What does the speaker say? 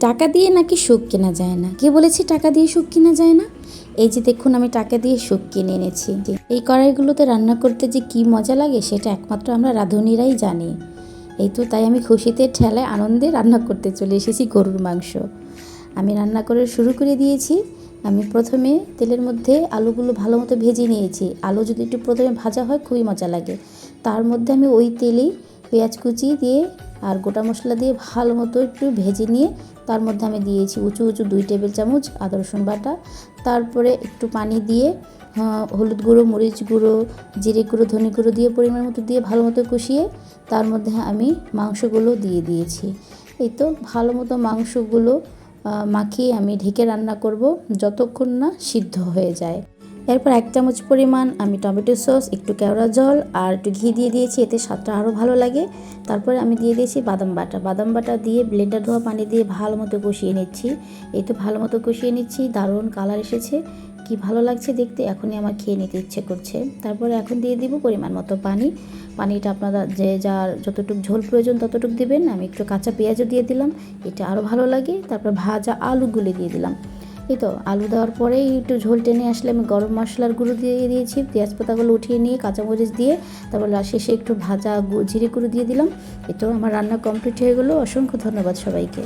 টাকা দিয়ে নাকি সুখ কেনা যায় না? কে বলেছে টাকা দিয়ে সুখ কেনা যায় না? এই যে দেখুন, আমি টাকা দিয়ে সুখ কিনে এনেছি। এই কড়াইগুলোতে রান্না করতে যে কি মজা লাগে, সেটা একমাত্র আমরা রাঁধুনিরাই জানি। এই তো, তাই আমি খুশিতে ঠেলায় আনন্দে রান্না করতে চলে এসেছি গরুর মাংস। আমি রান্না করে শুরু করে দিয়েছি। আমি প্রথমে তেলের মধ্যে আলুগুলো ভালো মতো ভেজে নিয়েছি। আলু যদি একটু প্রথমে ভাজা হয়, খুবই মজা লাগে। তার মধ্যে আমি ওই তেলেই পেঁয়াজ কুচি দিয়ে আর গোটা মশলা দিয়ে ভালো মতো একটু ভেজে নিয়ে তার মধ্যে আমি দিয়েছি উঁচু উঁচু দুই টেবিল চামচ আদা রসুন বাটা। তারপরে একটু পানি দিয়ে হলুদ গুঁড়ো, মরিচ গুঁড়ো, জিরে গুঁড়ো, ধনে গুঁড়ো দিয়ে পরিমাণ মতো দিয়ে ভালো মতো কষিয়ে তার মধ্যে আমি মাংসগুলো দিয়ে দিয়েছি। এই তো ভালো মতো মাংসগুলো মাখিয়ে আমি ঢেকে রান্না করব যতক্ষণ না সিদ্ধ হয়ে যায়। এরপর এক চামচ পরিমাণ আমি টমেটো সস, একটু কেওড়া জল আর একটু ঘি দিয়ে দিয়েছি, এতে স্বাদটা আরও ভালো লাগে। তারপরে আমি দিয়ে দিয়েছি বাদাম বাটা। বাদাম বাটা দিয়ে ব্লেন্ডার ধোয়া পানি দিয়ে ভালো মতো কষিয়ে নিচ্ছি। এই তো ভালো মতো কষিয়ে নিচ্ছি, দারুণ কালার এসেছে। কি ভালো লাগছে দেখতে এখনই আমার খেয়ে নিতে ইচ্ছে করছে। তারপরে এখন দিয়ে দিব পরিমাণ মতো পানি। পানিটা আপনারা যে যার যতটুকু ঝোল প্রয়োজন ততটুকু দিবেন। আমি একটু কাঁচা পেঁয়াজও দিয়ে দিলাম, এটা আরও ভালো লাগে। তারপর ভাজা আলুগুলি দিয়ে দিলাম। এই তো, আলু দেওয়ার পরেই একটু ঝোল টেনে আসলে আমি গরম মশলার গুঁড়ো দিয়ে দিয়েছি, পেঁয়াজ পাতাগুলো উঠিয়ে নিয়ে কাঁচামরিচ দিয়ে, তারপর শেষে একটু ভাজা জিরে গুঁড়ো দিয়ে দিলাম। এই তো আমার রান্না কমপ্লিট হয়ে গেলো, অসংখ্য ধন্যবাদ সবাইকে।